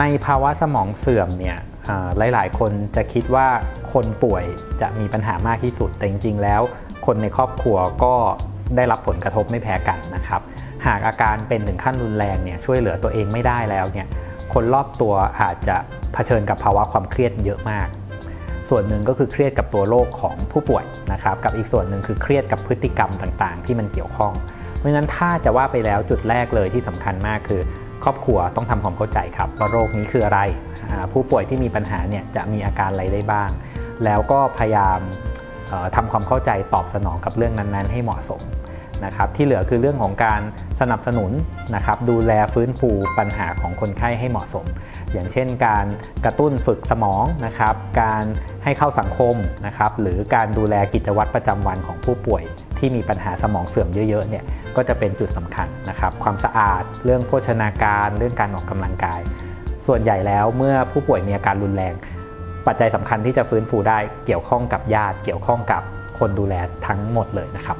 ในภาวะสมองเสื่อมเนี่ยอ่าหลายๆ คนจะคิดว่าคนป่วยจะมีปัญหามากที่สุด แต่จริง ๆ แล้ว คนในครอบครัวก็ได้รับผลกระทบไม่แพ้กันนะครับ หากอาการเป็นถึงขั้นรุนแรงเนี่ยช่วยเหลือตัวเองไม่ได้แล้วเนี่ยคนรอบตัวอาจจะเผชิญกับภาวะความเครียดเยอะมาก ส่วนหนึ่งก็คือเครียดกับตัวโรคของผู้ป่วยนะครับกับอีกส่วนหนึ่งคือเครียดกับพฤติกรรมต่างๆ ที่มันเกี่ยวข้อง เพราะฉะนั้นถ้าจะว่าไปแล้วจุดแรกเลยที่สำคัญมากคือ ครอบครัวต้องทำความเข้าใจครับว่าโรคนี้คืออะไร ผู้ป่วยที่มีปัญหาเนี่ยจะมีอาการอะไรได้บ้าง แล้วก็พยายามเอ่อทำความเข้าใจตอบสนองกับเรื่องนั้นๆ ให้เหมาะสม นะครับที่เหลือคือเรื่องของการสนับสนุนนะครับดูแลฟื้นฟูปัญหาของคนไข้ให้เหมาะสม อย่างเช่น การกระตุ้นฝึกสมองนะครับการให้เข้าสังคมนะครับหรือการดูแลกิจวัตรประจำวันของผู้ป่วย ที่มีปัญหาสมองเสื่อมเยอะๆเนี่ยก็จะเป็นจุดสำคัญนะครับความสะอาด เรื่องโภชนาการเรื่องการออกกำลังกาย ส่วนใหญ่แล้วเมื่อผู้ป่วยมีอาการรุนแรง ปัจจัยสำคัญที่จะฟื้นฟูได้เกี่ยวข้องกับญาติ เกี่ยวข้องกับคนดูแลทั้งหมดเลยนะครับ